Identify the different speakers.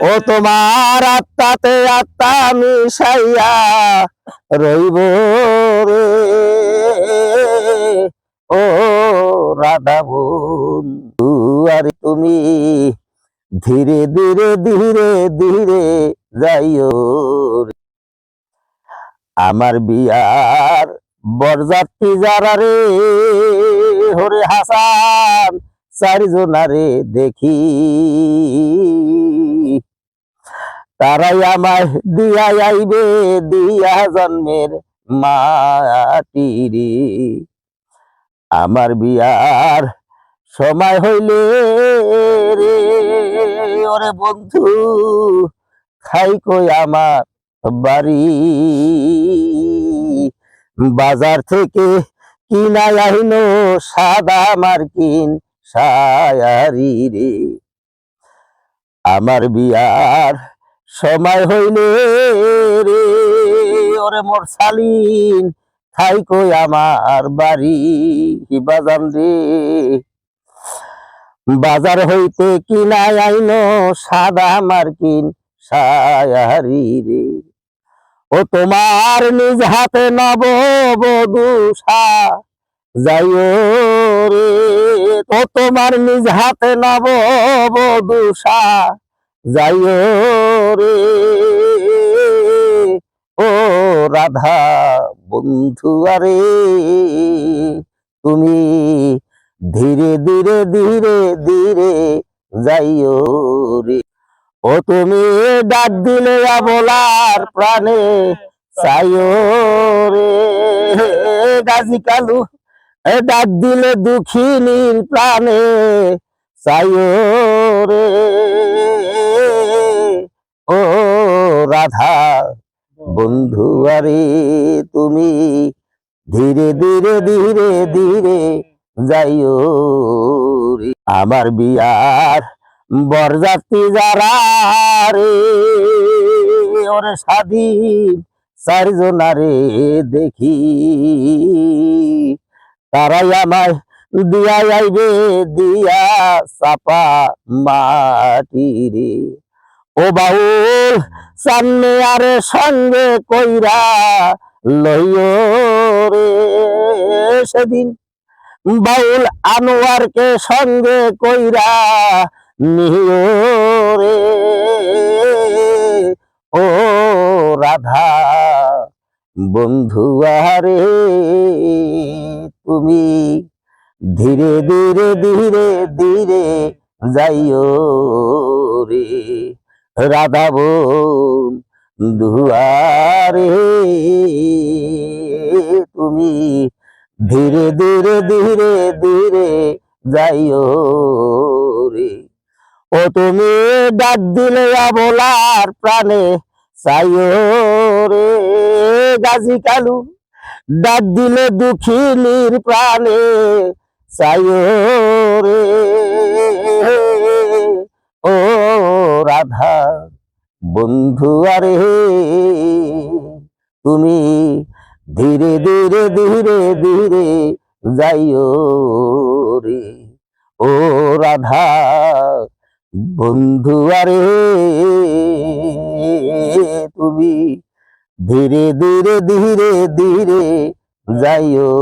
Speaker 1: ও তোমার আত্মাতে আত্মা মিশাইয়া রইব রে ও রাধা আরে তুমি ধীরে ধীরে ধীরে ধীরে যাইও। আমার বিয়ার বরযাত্রী যারা রে, হরে হাসান চারজনারে দেখি তারাই আমায় দিয়া আইবে, দিয়া জন্মের মাটি রে আমার বিয়ার সময় হইলে রে, ওরে বন্ধু, খাই কই আমার বাড়ি? বাজার থেকে কিনা আইনো সাদা মার্কিন সায়ারি রে। আমার বিয়ার সময় হইলে রে, ওরে মোর শালিন খাই কই আমার বাড়ি? বাজান রে? বাজার হইতে কিনা আইনো, সাদা মার্কিন সায়ারি রে। ও তোমার নিজ হাতে নব বধূষা যাইও রে। ও তোমার নিজ হাতে নব বধূষা যাইও রে। ও রাধা বন্ধু, আরে তুমি ধীরে ধীরে ধীরে ধীরে যাইও রে। ও তুমি ডাক দিলে বলার প্রাণে চাইও রে। গাজী কালু ডাক দিলে দুঃখিনীর প্রাণে চাইও রে। ও রাধা, বন্ধু, আরে তুমি ধীরে ধীরে ধীরে ধীরে যাইও আমার বিয়ার বরযাত্রী যারা রে, ওরে স্বাধীন চারজনারে দেখি। তারাই আমায় দিয়া আইবে, দিয়া চাপা মাটি রে। ও বাউল, সামনে আরে সঙ্গে কইরা লইও রে সেদিন। বাউল আনোয়ারকে সঙ্গে কইরা নিও রে। ও রাধা বন্ধু, আরে তুমি ধীরে ধীরে ধীরে ধীরে যাইও রে। রাধা বন্ধু আরে তুমি ধীরে ধীরে ধীরে ধীরে যাইও রে। ও তুমি ডাক দিলে বলার প্রাণে চাইও রে। গাজী কালু, ডাক দিলে দুঃখিনীর প্রাণে চাইও রে। রাধা, বন্ধু আরে, তুমি ধীরে ধীরে ধীরে ধীরে যাইও রে। ও রাধা, বন্ধু আরে, তুমি ধীরে ধীরে ধীরে ধীরে যাইও